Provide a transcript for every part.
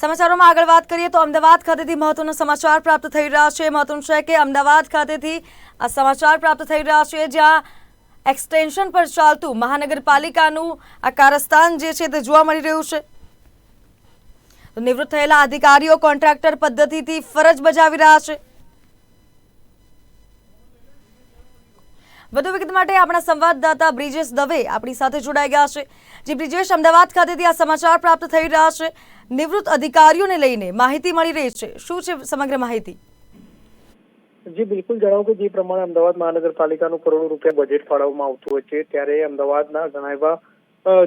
સમાચારોમાં આગળ વાત કરીએ તો અમદાવાદ ખાતેથી મહત્વનો સમાચાર પ્રાપ્ત થઈ રહ્યા છે. મહત્વનું છે કે અમદાવાદ ખાતેથી આ સમાચાર પ્રાપ્ત થઈ રહ્યા છે, જ્યાં એક્સટેન્શન પર ચાલતું મહાનગરપાલિકાનું આ કારસ્તાન જે છે તે જોવા મળી રહ્યું છે. નિવૃત્ત થયેલા અધિકારીઓ કોન્ટ્રાક્ટર પદ્ધતિથી ફરજ બજાવી રહ્યા છે. વધુ વિગત માટે આપણા સંવાદદાતા બ્રિજેશ દવે આપણી સાથે જોડાઈ ગયા છે. જે બ્રિજેશ, અમદાવાદ ખાતેથી આ સમાચાર પ્રાપ્ત થઈ રહ્યા છે. નિવૃત્ત અધિકારીઓને લઈને માહિતી મળી રહી છે. શું છે સમગ્ર માહિતી? જે, બિલકુલ જણાવું કે જે પ્રમાણે અમદાવાદ મહાનગરપાલિકાનું કરોડો રૂપિયા બજેટ ફાળવવામાં આવતું હોય છે, ત્યારે અમદાવાદના ઘણા એવા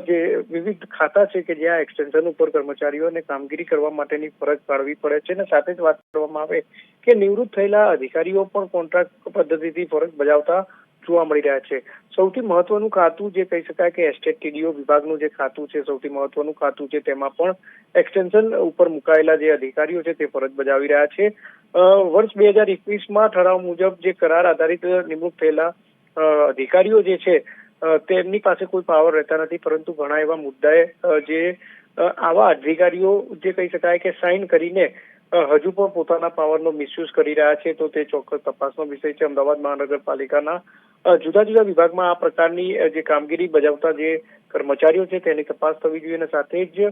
જે વિવિધ ખાતા છે કે જ્યાં એક્સટેન્શન ઉપર કર્મચારીઓને કામગીરી કરવા માટેની ફરજ પાડવી પડે છે અને સાથે જ વાત કરવામાં આવે કે નિવૃત્ત થયેલા અધિકારીઓ પણ કોન્ટ્રાક્ટ પદ્ધતિથી ફરજ બજાવતા જોવા મળી રહ્યા છે. સૌથી મહત્વનું ખાતું જે કહી શકાય કે એસ્ટેટ ટીડીઓ વિભાગનું જે ખાતું છે, સૌથી મહત્વનું ખાતું છે, તેમાં પણ એક્સટેન્શન ઉપર મુકાયેલા જે અધિકારીઓ છે, તે ફરજ બજાવી રહ્યા છે. વર્ષ બે હજાર એકવીસમાં ઠરાવ મુજબ જે કરાર આધારિત નિમણૂક થયેલા અધિકારીઓ જે છે તેમની પાસે કોઈ પાવર રહેતા નથી, પરંતુ ઘણા એવા મુદ્દાએ જે આવા અધિકારીઓ જે કહી શકાય કે સાઇન કરીને હજુ પણ પોતાના પાવરનો મિસયુઝ કરી રહ્યા છે તો તે ચોક્કસ તપાસનો વિષય છે. અમદાવાદ મહાનગરપાલિકાના જુદા જુદા વિભાગમાં આ પ્રકારની જે કામગીરી બજાવતા જે કર્મચારીઓ છે તેની તપાસ થવી જોઈએ અને સાથે જ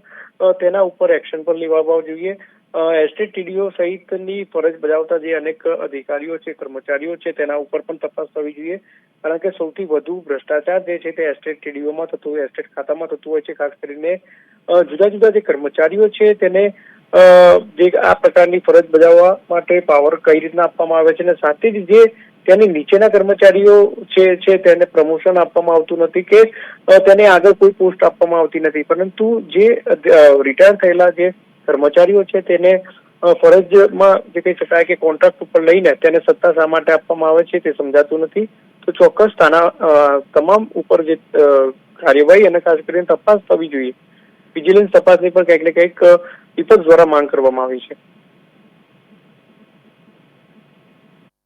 તેના ઉપર એક્શન પણ લેવા જોઈએ. અ, એસ્ટેટ ટીડીઓ સહિતની ફરજ બજાવતા જે અનેક અધિકારીઓ છે કર્મચારીઓ છે તેના ઉપર પણ તપાસ થવી જોઈએ. કારણ કે સૌથી વધુ ભ્રષ્ટાચાર જે છે તે એસ્ટેટ ટીડીઓમાં થતું હોય એસ્ટેટ ખાતામાં થતું હોય છે ખાસ કરીને જુદા જુદા જે કર્મચારીઓ છે તેને જે આ પ્રકારની ફરજ બજાવવા માટે પાવર કઈ રીતના આપવામાં આવે છે અને સાથે જ જે તેની નીચેના કર્મચારીઓ છે છે તેને પ્રમોશન આપવામાં આવતું નથી કે તેને આગળ કોઈ પોસ્ટ આપવામાં આવતી નથી. પરંતુ જે રિટાયર થયેલા જે કર્મચારીઓ છે તેને ફરજમાં જે કહી શકાય કે કોન્ટ્રાક્ટ ઉપર લઈને તેને સત્તા શા માટે આપવામાં આવે છે તે સમજાતું નથી. તો ચોક્કસ તાના તમામ ઉપર જે કાર્યવાહી અને ખાસ કરીને તપાસ થવી જોઈએ. વિજિલન્સ તપાસની પણ કંઈક ને કંઈક વિપક્ષ દ્વારા માંગ કરવામાં આવી છે.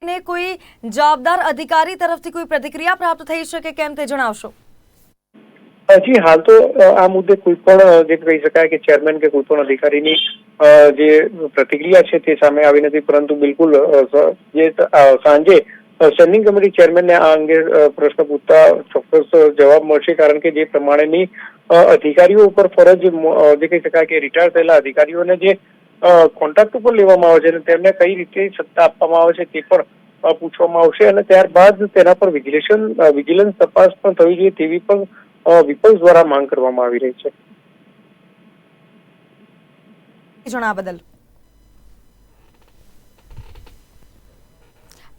ને કોઈ જવાબદાર અધિકારી તરફથી કોઈ પ્રતિક્રિયા પ્રાપ્ત થઈ છે કે કેમ તે જણાવશો? જી હાલ તો આ મુદ્દે કોઈ પણ જે કહી શકાય કે ચેરમેન કે કોઈ પણ અધિકારીની જે પ્રતિક્રિયા છે તે સામે આવી નથી પરંતુ બિલકુલ જે સાંજે સ્ટેન્ડિંગ કમિટી ચેરમેનને આ અંગે પ્રશ્ન પૂછતા ચોક્કસ જવાબ મળશે કારણ કે જે પ્રમાણેની અધિકારીઓ ઉપર ફરજ જે કહી શકાય કે રિટાયર થયેલા અધિકારીઓને જે કોન્ટ્રાક્ટ ઉપર લેવામાં આવે છે અને તેમને કઈ રીતે સત્તા આપવામાં આવે છે તે પણ પૂછવામાં આવશે અને ત્યારબાદ તેના પર વિજિલેશન વિજિલન્સ તપાસ પણ થવી જોઈએ તેવી પણ વિપક્ષ દ્વારા માંગ કરવામાં આવી રહી છે. જણાવ બદલ.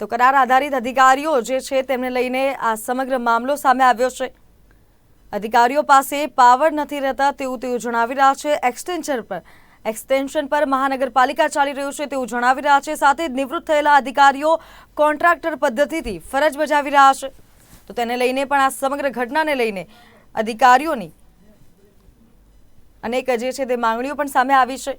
તો કરાર આધારિત અધિકારીઓ જે છે તેમને લઈને આ સમગ્ર મામલો સામે આવ્યો છે. અધિકારીઓ પાસે પાવર નથી રહેતા તેવું તેઓ જણાવી રહ્યા છે. એક્સટેન્શન પર એક્સટેન્શન પર મહાનગરપાલિકા ચાલી રહ્યું છે તેવું જણાવી રહ્યા છે. સાથે નિવૃત્ત થયેલા અધિકારીઓ કોન્ટ્રાક્ટર પદ્ધતિથી ફરજ બજાવી રહ્યા છે. તો તેને લઈને પણ આ સમગ્ર ઘટનાને લઈને અધિકારીઓની અનેક જે છે તે માંગણીઓ પણ સામે આવી છે.